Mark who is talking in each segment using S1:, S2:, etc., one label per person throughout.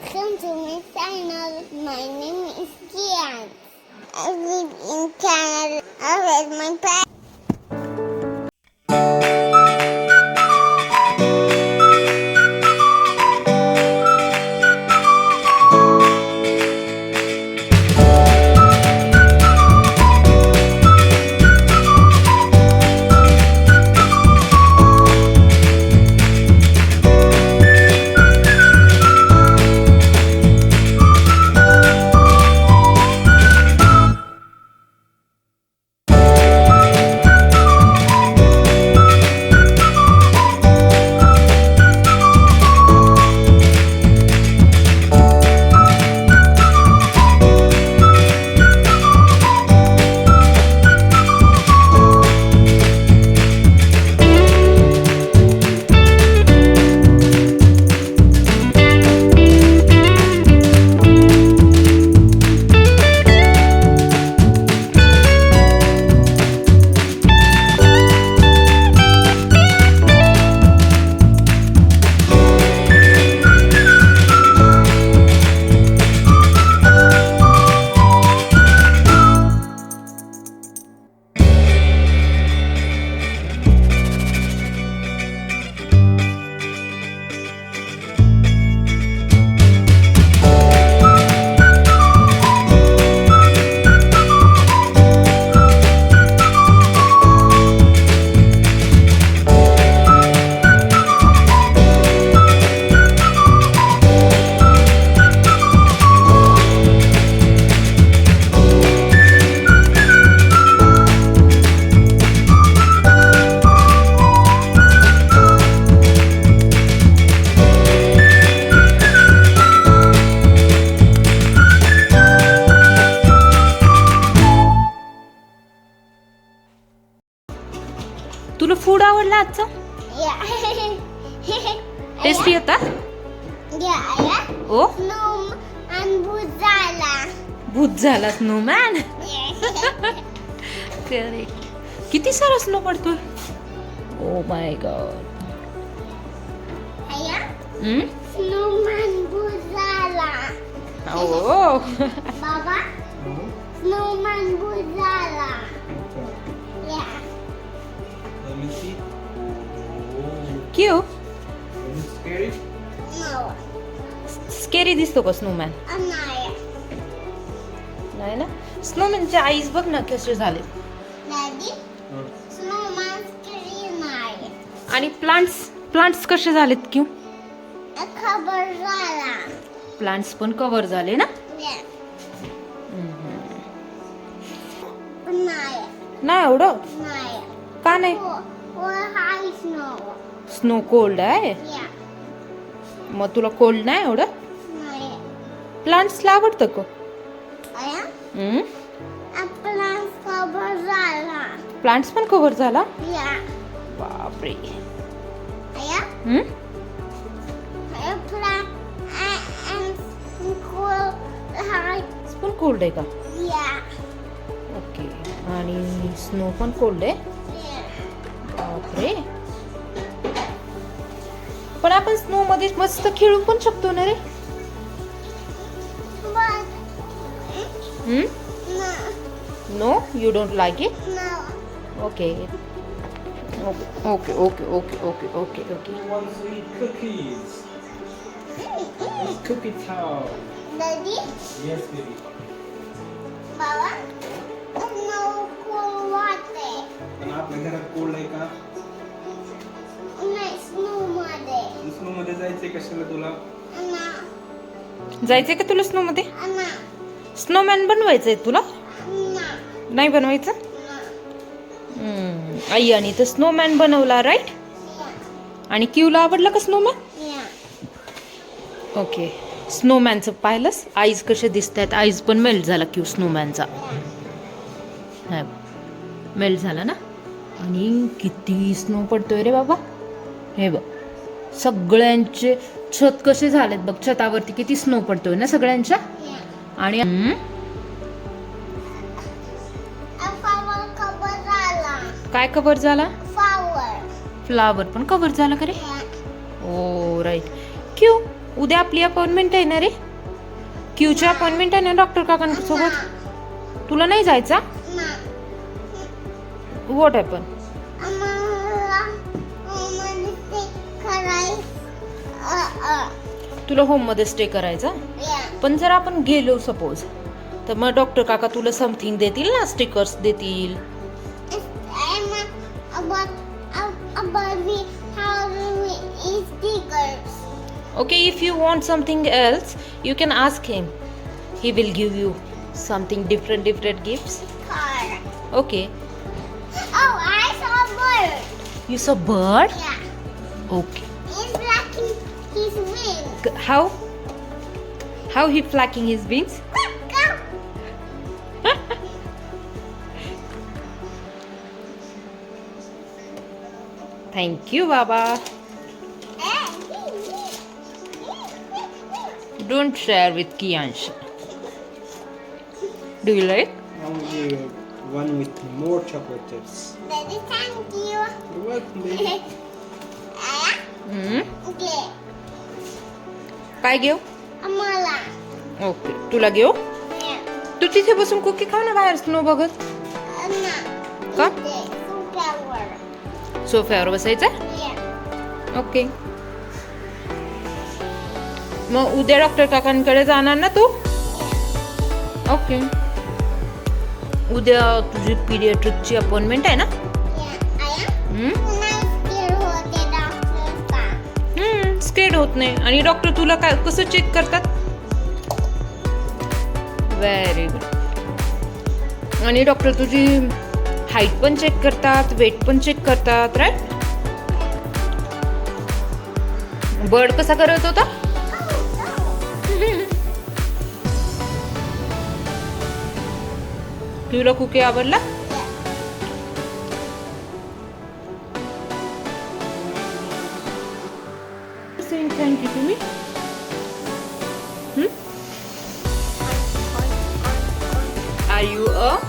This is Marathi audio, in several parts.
S1: Welcome to my channel. My name is Kian. I live in Canada. I with my parents.
S2: Food आवडलं आजचं. टेस्टी होता. ओ. भूत झाला स्नोमॅन. करेक्ट किती सारा स्नो पडतोय Oh O my god. Oh
S1: Baba. Snowman Buzala. Yeah.
S3: Oh,
S2: क्यू
S3: is it scary?
S1: No.
S2: Scary दिसतो का स्नोमॅन
S1: Anaya.
S2: नाही ना स्नोमॅनचे आईज बघ ना कसे झाले. आणि प्लांट्स प्लांट्स कसे झालेत क्यू. प्लांट्स पण कव्हर झाले ना. नाही एवढं. का नाही. स्नो कोल्ड आहे
S1: Yeah.
S2: मग तुला कोल्ड नाही एवढं
S1: Anaya.
S2: प्लांट्सला आवडतं का. प्लांट्स पण कव्हर झाला. बापरे. पण कोल्ड आहे का. ओके आणि स्नो पण कोल्ड आहे
S1: Yeah.
S2: बापरे पण आपण स्नो मध्ये मस्त खेळू पण शकतो ना रे
S1: But
S2: हम्म?
S1: no,
S2: no you don't like it
S1: no.
S2: Okay okay okay okay okay okay okay
S3: Who wants to eat cookies? It's cookie time.
S1: Daddy,
S3: Yes, baby.
S1: Baba, no cool water.
S3: पण आपल्या घरात कोल्ड आहे का
S1: नाही
S3: जायचंय कशाला तुला?
S2: जायचंय का तुला स्नो मध्ये स्नोमॅन बनवायचंय तुला?
S1: ना,
S2: नाही बनवायचं? आई आणि तर स्नोमॅन बनवला राईट आणि क्यूला आवडला का स्नोमॅन? ओके स्नोमॅनचं पाहिलंस? आईज कसे दिसत आहेत आईज पण मेल्ट झाला क्यू स्नोमॅनचा. मेल्ट झाला ना? आणि किती स्नो पडतोय रे बाबा. हे बघ. सगळ्यांचे छत कसे झालेत बघ छतावरती किती स्नो पडतोय ना सगळ्यांच्या. आणि
S1: झाला.
S2: काय कव्हर झाला. फ्लावर पण कव्हर झाला का रे. ओ राईट क्यू उद्या आपली अपॉइंटमेंट आहे ना रे? क्यूची अपॉइंटमेंट आहे ना डॉक्टर काकांसोबत? तुला नाही जायचा? वॉट हॅपन तुला होममध्ये स्टे करायचा. पण जर आपण गेलो सपोज तर मग डॉक्टर काका तुला समथिंग देतील ना? स्टिकर्स देतील. Okay if you want something else you can ask him he will give you something different different
S1: Car.
S2: Okay. You so bird okay
S1: his wings.
S2: How? How he flacking his wings?
S1: Thank
S2: you, Baba. Don't share with Kiyansh. Do you like?
S3: I'll give you one with more chocolate chips.
S1: Daddy, thank you.
S3: You're welcome, baby.
S1: Ah, hmm? Okay.
S2: काय घेऊ. ओके. तुला घेऊ. तू तिथे बसून कुकी खाऊ ना बाहेर? स्नो बघत?
S1: Flower.
S2: सोफ्यावर. बसायचं. ओके. मग उद्या डॉक्टर काकांकडे जाणार ना तू? ओके. उद्या तुझी पिरियट्रिकची अपॉइंटमेंट आहे ना? हम्म
S1: होत
S2: नाही. आणि डॉक्टर तुला काय कसं चेक करतात? व्हेरी गुड आणि डॉक्टर तुझी हाईट पण चेक करतात वेट पण चेक करतात राईट बर्ड कसा करत होता? तुला कुके आवडला? deswegen kein Gummi. Hm? Are you a?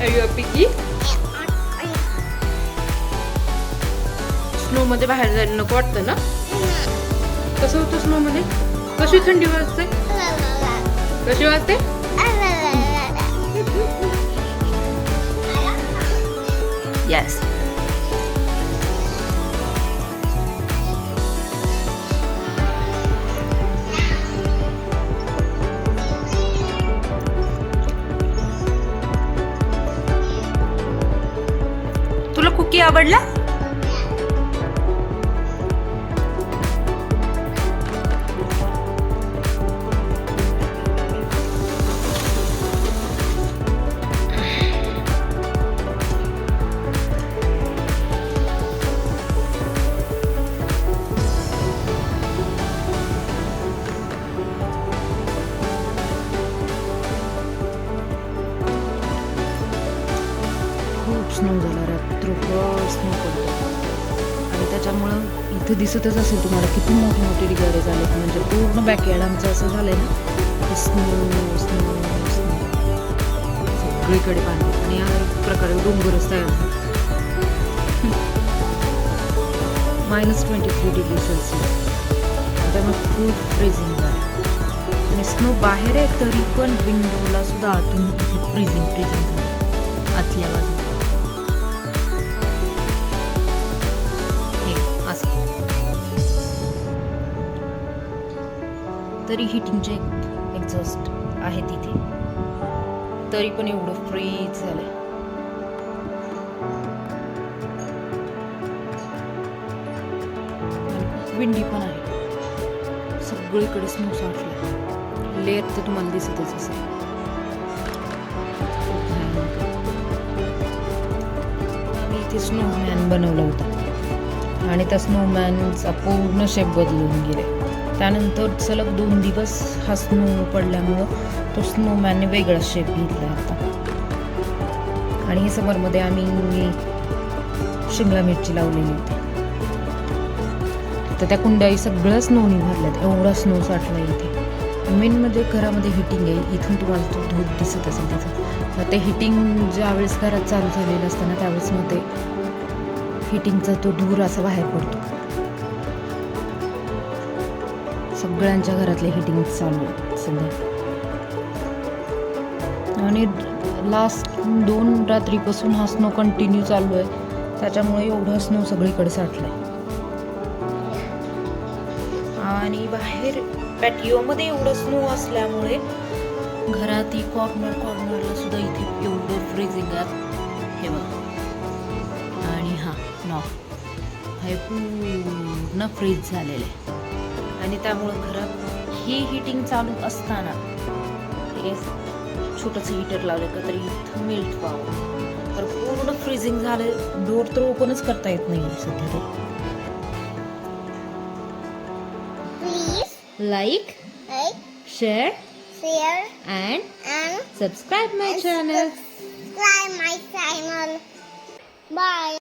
S2: Are you a piggy? Snow मध्ये बाहेर जायला नको वाटत ना कसं होतं स्नो मध्ये कशी थंडी वाजते कशी वाजते Yes. तुला कुकी आवडला दिसतच असेल तुम्हाला किती मोठे मोठे ढिगारे झाले म्हणजे पूर्ण बॅकयार्ड आमचं असं झालंय ना. स्नो स्नो स्नो सगळीकडे पाणी. आणि हा एक प्रकारे डोंगरच तयार झाला. Minus twenty three degree Celsius त्यामुळे खूप फ्रीझिंग झालं. आणि स्नो बाहेर आहे तरी पण विंडोला सुद्धा आतून फ्रीझिंग फ्रीझिंग झालं. आतल्या बाजूला. तरी हिटिंगचे एक्झॉस्ट आहे तिथे. तरी पण एवढं फ्रीज झालंय. आहे विंडी पण आहे. सगळीकडे स्नो साठले लेअर तर तुम्हाला दिसतच असेल. मी इथे स्नोमॅन बनवला होता. आणि त्या स्नोमॅनचा पूर्ण शेप बदलून गेले त्यानंतर सलग दोन दिवस हा स्नो पडल्यामुळं तो स्नोमॅनने वेगळा शेप घेतला होता. आणि समरमध्ये आम्ही शिमला मिरची लावलेली होती. तर त्या कुंड्याही सगळं स्नोनी भरल्यात एवढा स्नो साठला इथे. मेन म्हणजे घरामध्ये हिटिंग आहे इथून तुम्हाला तो धूप दिसत असेल त्याचं तर ते हिटिंग ज्यावेळेस घरात चालू झालेलं असतं ना त्यावेळेस मग ते हिटिंगचा तो धूर असा बाहेर पडतो. सगळ्यांच्या घरातले हिटिंग चालू सध्या. आणि लास्ट दोन रात्रीपासून हा स्नो कंटिन्यू चालू आहे. त्याच्यामुळे एवढा स्नो सगळीकडे साठलाय. आणि बाहेर पॅटिओमध्ये एवढं स्नो असल्यामुळे घरात ही कॉर्नर कॉर्नरला सुद्धा इथे एवढं फ्रीजिंग आहे. हे बघा. आणि हा नॉ हे पूर्ण फ्रीज झालेलं आहे. आणि त्यामुळं घरात ही हिटिंग चालू असताना हे छोटंसं हीटर लावलं का तरी इथं मेल्ट व्हावं तर पूर्ण फ्रीजिंग झालं डोर तर ओपनच करता येत नाही सध्या like
S1: like,
S2: share
S1: share,
S2: and
S1: and
S2: subscribe my channel
S1: subscribe my channel. Bye.